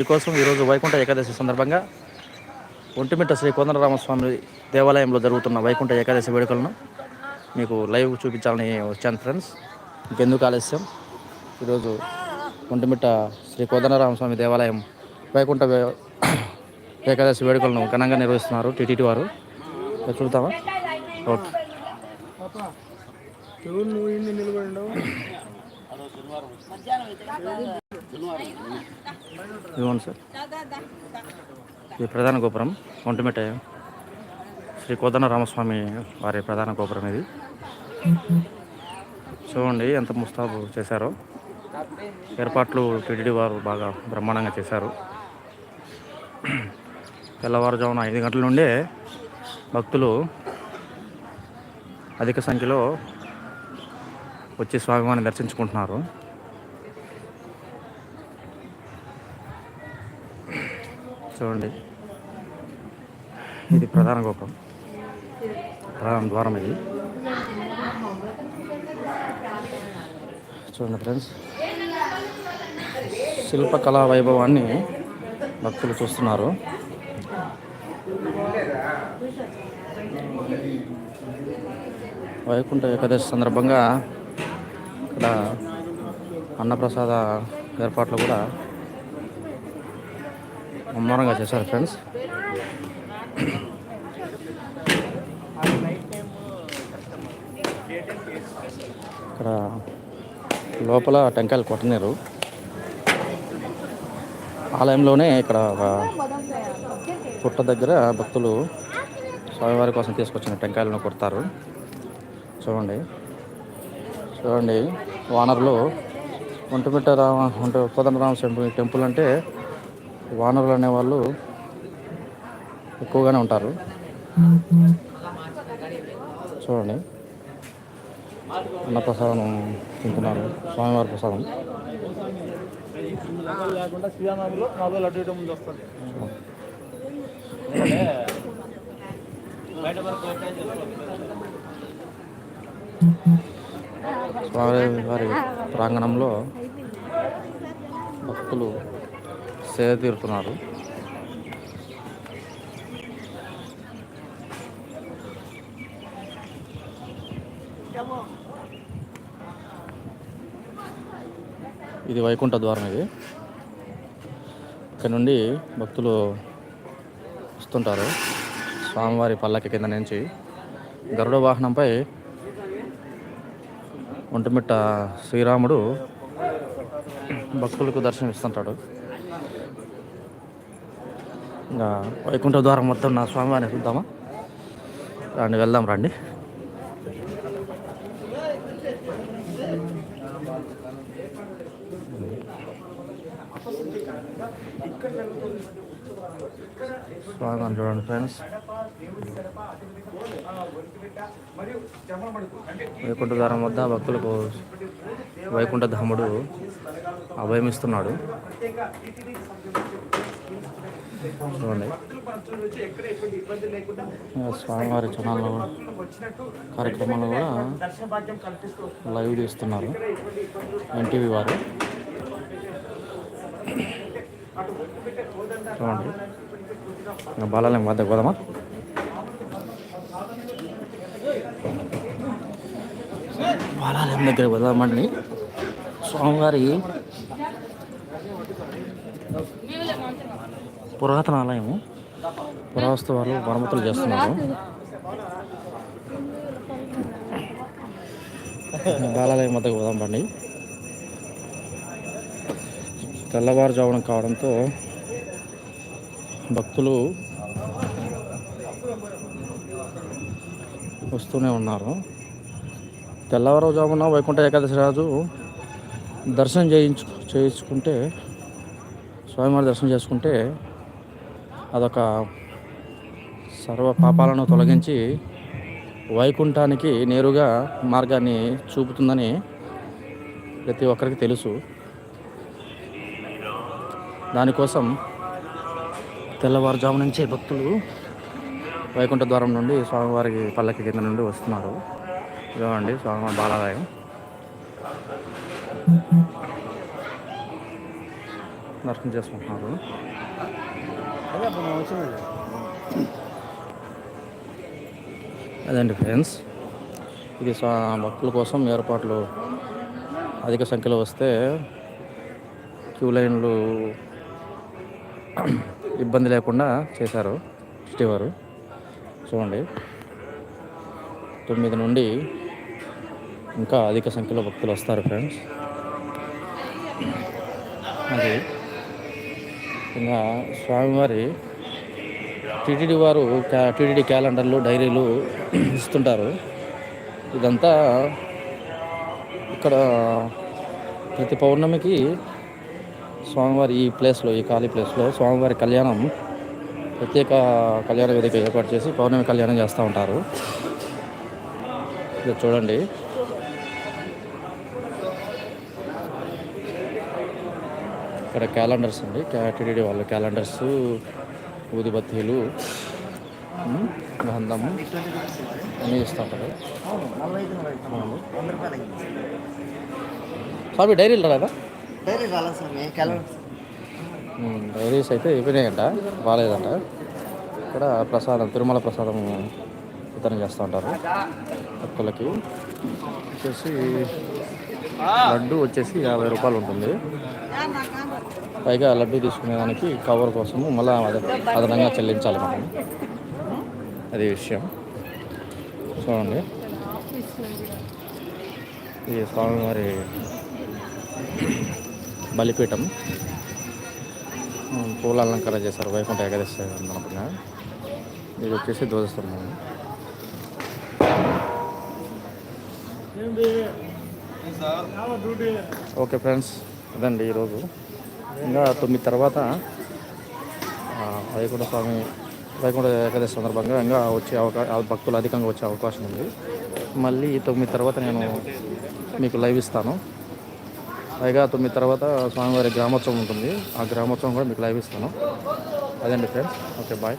మీకోసం ఈరోజు వైకుంఠ ఏకాదశి సందర్భంగా ఒంటిమిట్ట శ్రీ కోదండరామస్వామి దేవాలయంలో జరుగుతున్న వైకుంఠ ఏకాదశి వేడుకలను మీకు లైవ్ చూపించాలని వచ్చాను ఫ్రెండ్స్. ఇంకెందుకు ఆలస్యం? ఈరోజు ఒంటిమిట్ట శ్రీ కోదండరామస్వామి దేవాలయం వైకుంఠ ఏకాదశి వేడుకలను ఘనంగా నిర్వహిస్తున్నారు టీటీటీ వారు. చూద్దామా? ఓకే. ఇదిగోండి సార్. ఇది ప్రధాన గోపురం ఒంటిమిట శ్రీ కోదన రామస్వామి వారి ప్రధాన గోపురం ఇది. చూడండి ఎంత ముస్తాబు చేశారో. ఏర్పాట్లు టీటీడీ వారు బాగా బ్రహ్మాండంగా చేశారు. తెల్లవారుజామున ఐదు గంటల నుండే భక్తులు అధిక సంఖ్యలో వచ్చి స్వామివారిని దర్శించుకుంటున్నారు. చూడండి. ఇది ప్రధాన గోపురం. ప్రధాన ద్వారం ఇది. చూడండి ఫ్రెండ్స్. శిల్పకళా వైభవాన్ని భక్తులు చూస్తున్నారు. వైకుంఠ ఏకాదశి సందర్భంగా ఇక్కడ అన్నప్రసాద ఏర్పాట్లు కూడా ముమ్మరంగా చేశారు ఫ్రెండ్స్. ఇక్కడ లోపల టెంకాయలు కొట్టనీరు. ఆలయంలోనే ఇక్కడ ఒక పుట్ట దగ్గర భక్తులు స్వామివారి కోసం తీసుకొచ్చిన టెంకాయలను కొడతారు. చూడండి. చూడండి. వానర్లు ఒంటిమిట్ట రామ ఒంటి కోదండరామ టెంపుల్ అంటే వానరులు అనేవాళ్ళు ఎక్కువగానే ఉంటారు. చూడండి. అన్నప్రసాదం తింటున్నారు. స్వామివారి ప్రసాదం. స్వామి వారి ప్రాంగణంలో భక్తులు సేద తీరుతున్నారు. ఇది వైకుంఠ ద్వారం ఇది. ఇక్కడ నుండి భక్తులు వస్తుంటారు. స్వామివారి పల్లకి కింద నుంచి. గరుడ వాహనంపై ఒంటిమిట్ట శ్రీరాముడు భక్తులకు దర్శనమిస్తుంటాడు. ఇంకా వైకుంఠ ద్వారం మొత్తం నా స్వామివారిని చూద్దామా? రండి వెళ్దాం రండి. స్వాగతం చూడండి ఫ్రెండ్స్. వైకుంఠ ద్వారం వద్ద భక్తులకు వైకుంఠ ధాముడు అభయమిస్తున్నాడు. చూడండి. స్వామివారి ఛానల్లో కార్యక్రమాలు కూడా లైవ్ తీస్తున్నారు ఎన్టీవీ వారు. చూడండి. బాలాలయం వద్ద పోదామా? బాలాలయం దగ్గర పోదామండి స్వామివారి పురాతన ఆలయము పురావస్తు వారు మరమ్మతులు చేస్తున్నారు. బాలాలయం వద్దకు పోదాం బండి తెల్లవారుజామున కావడంతో భక్తులు వస్తూనే ఉన్నారు. తెల్లవారుజామున వైకుంఠ ఏకాదశి రాజు దర్శనం చేయించు చేయించుకుంటే స్వామివారి దర్శనం చేసుకుంటే అదొక సర్వ పాపాలను తొలగించి వైకుంఠానికి నేరుగా మార్గాన్ని చూపుతుందని ప్రతి ఒక్కరికి తెలుసు. దానికోసం తెల్లవారుజాము నుంచే భక్తులు వైకుంఠ ద్వారం నుండి స్వామివారికి పల్లకి కింద నుండి వస్తున్నారు. ఇవ్వండి స్వామివారి బాలాలయం. దర్శనం చేసుకుంటున్నారు అదే అప్పుడు మనం వచ్చింది అదండి ఫ్రెండ్స్. ఇది భక్తుల కోసం ఏర్పాట్లు అధిక సంఖ్యలో వస్తే క్యూ లైన్లు ఇబ్బంది లేకుండా చేశారు వారు. చూడండి. తొమ్మిది నుండి ఇంకా అధిక సంఖ్యలో భక్తులు వస్తారు ఫ్రెండ్స్. అది ఇంకా స్వామివారి టీటీడీ వారు క్యా టీటీడీ క్యాలెండర్లు డైరీలు ఇస్తుంటారు. ఇదంతా ఇక్కడ ప్రతి పౌర్ణమికి స్వామివారి ఈ ప్లేస్లో ఈ ఖాళీ ప్లేస్లో స్వామివారి కళ్యాణం ప్రత్యేక కళ్యాణ వేదిక ఏర్పాటు చేసి పౌర్ణమి కళ్యాణం చేస్తూ ఉంటారు. ఇది చూడండి. ఇక్కడ క్యాలెండర్స్ అండి. టీటీడీ వాళ్ళ క్యాలెండర్స్ ఊదిబత్తీలు గంధము అన్నీ ఇస్తూ ఉంటారు. అవును. డైరీలు రాదా డైరీ డైరీస్ అయితే అయిపోయినాయంట బాగాలేదంట. ఇక్కడ ప్రసాదం తిరుమల ప్రసాదం వితరణ చేస్తూ ఉంటారు భక్తులకి. వచ్చేసి లడ్డు వచ్చేసి యాభై రూపాయలు ఉంటుంది. పైగా లడ్డు తీసుకునేదానికి కవర్ కోసము మళ్ళీ అద- అదనంగా చెల్లించాలి మనం. అది విషయం. చూడండి. ఇది స్వామివారి బలిపీఠం. పూల అలంకరణ చేశారు. వైకుంఠ ఏకాదశి సందర్భంగా. ఇది వచ్చేసి ధ్వజస్తంభం. Okay friends. అదండి ఈరోజు. ఇంకా తొమ్మిది తర్వాత వైకుంఠ స్వామి వైకుంఠ ఏకాదశి సందర్భంగా ఇంకా వచ్చే అవకాశం భక్తులు అధికంగా వచ్చే అవకాశం ఉంది. మళ్ళీ తొమ్మిది తర్వాత నేను మీకు లైవ్ ఇస్తాను. పైగా తొమ్మిది తర్వాత స్వామివారి గ్రామోత్సవం ఉంటుంది. ఆ గ్రామోత్సవం కూడా మీకు లైవ్ ఇస్తాను. అదండి ఫ్రెండ్స్. Okay bye.